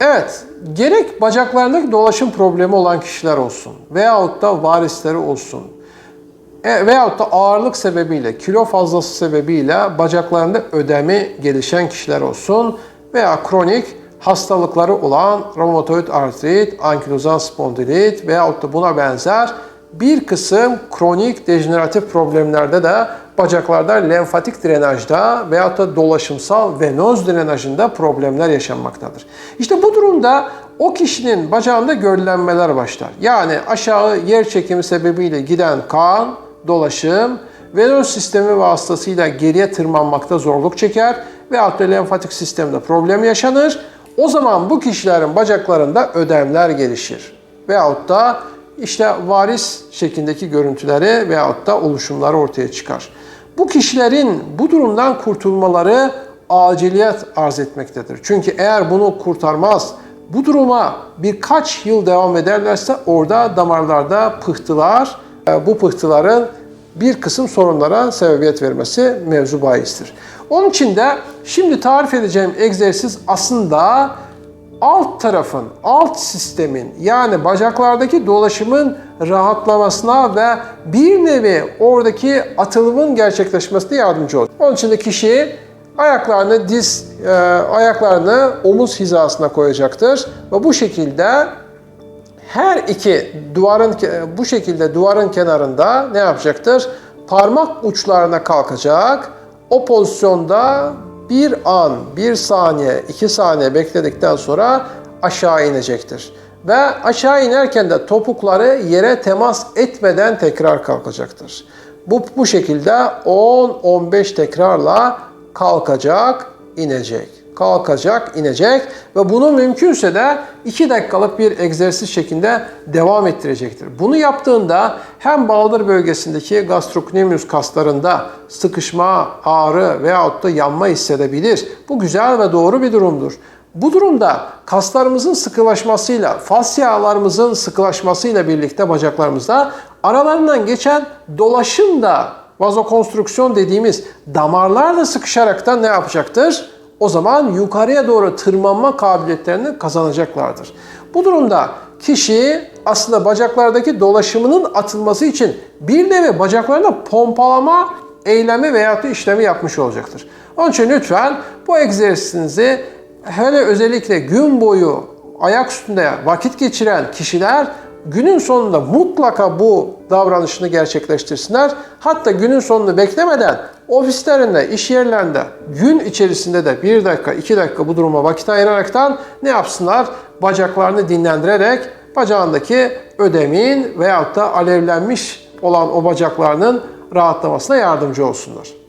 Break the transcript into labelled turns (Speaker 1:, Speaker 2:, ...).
Speaker 1: Evet, gerek bacaklarındaki dolaşım problemi olan kişiler olsun veyahut da varisleri olsun e, veyahut da ağırlık sebebiyle, kilo fazlası sebebiyle bacaklarında ödemi gelişen kişiler olsun veya kronik hastalıkları olan romatoid artrit, ankilozan spondilit veyahut da buna benzer bir kısım kronik dejeneratif problemlerde de bacaklarda lenfatik drenajda veyahut da dolaşımsal venöz drenajında problemler yaşanmaktadır. İşte bu durumda o kişinin bacağında göllenmeler başlar. Yani aşağı yer çekimi sebebiyle giden kan, dolaşım, venöz sistemi vasıtasıyla geriye tırmanmakta zorluk çeker veyahut da lenfatik sistemde problem yaşanır. O zaman bu kişilerin bacaklarında ödemler gelişir. Veyahut da işte varis şeklindeki görüntüleri veyahut da oluşumları ortaya çıkar. Bu kişilerin bu durumdan kurtulmaları aciliyet arz etmektedir. Çünkü eğer bunu kurtarmaz, bu duruma birkaç yıl devam ederlerse orada damarlarda pıhtılar, e, bu pıhtıların bir kısım sorunlara sebebiyet vermesi mevzu bahistir. Onun için de şimdi tarif edeceğim egzersiz aslında alt tarafın, alt sistemin yani bacaklardaki dolaşımın rahatlamasına ve bir nevi oradaki atılımın gerçekleşmesine yardımcı olur. Onun için de kişi ayaklarını diz, e, ayaklarını omuz hizasına koyacaktır ve bu şekilde her iki duvarın bu şekilde duvarın kenarında ne yapacaktır? Parmak uçlarına kalkacak. O pozisyonda bir an, bir saniye, iki saniye bekledikten sonra aşağı inecektir. Ve aşağı inerken de topukları yere temas etmeden tekrar kalkacaktır. Bu, bu şekilde 10-15 tekrarla kalkacak, inecek. Kalkacak, inecek ve bunu mümkünse de 2 dakikalık bir egzersiz şeklinde devam ettirecektir. Bunu yaptığında hem baldır bölgesindeki gastrocnemius kaslarında sıkışma, ağrı veyahut da yanma hissedebilir. Bu güzel ve doğru bir durumdur. Bu durumda kaslarımızın sıkılaşmasıyla, fasyalarımızın sıkılaşmasıyla birlikte bacaklarımızda aralarından geçen dolaşım da vazokonstrüksiyon dediğimiz damarlar da sıkışaraktan ne yapacaktır? O zaman yukarıya doğru tırmanma kabiliyetlerini kazanacaklardır. Bu durumda kişi aslında bacaklardaki dolaşımının atılması için bir nevi bacaklarına pompalama eylemi veya da işlemi yapmış olacaktır. Onun için lütfen bu egzersizinizi hele özellikle gün boyu ayak üstünde vakit geçiren kişiler günün sonunda mutlaka bu davranışını gerçekleştirsinler. Hatta günün sonunu beklemeden ofislerinde, iş yerlerinde gün içerisinde de bir dakika, iki dakika bu duruma vakit ayıraraktan ne yapsınlar? Bacaklarını dinlendirerek bacağındaki ödemin veyahut da alevlenmiş olan o bacaklarının rahatlamasına yardımcı olsunlar.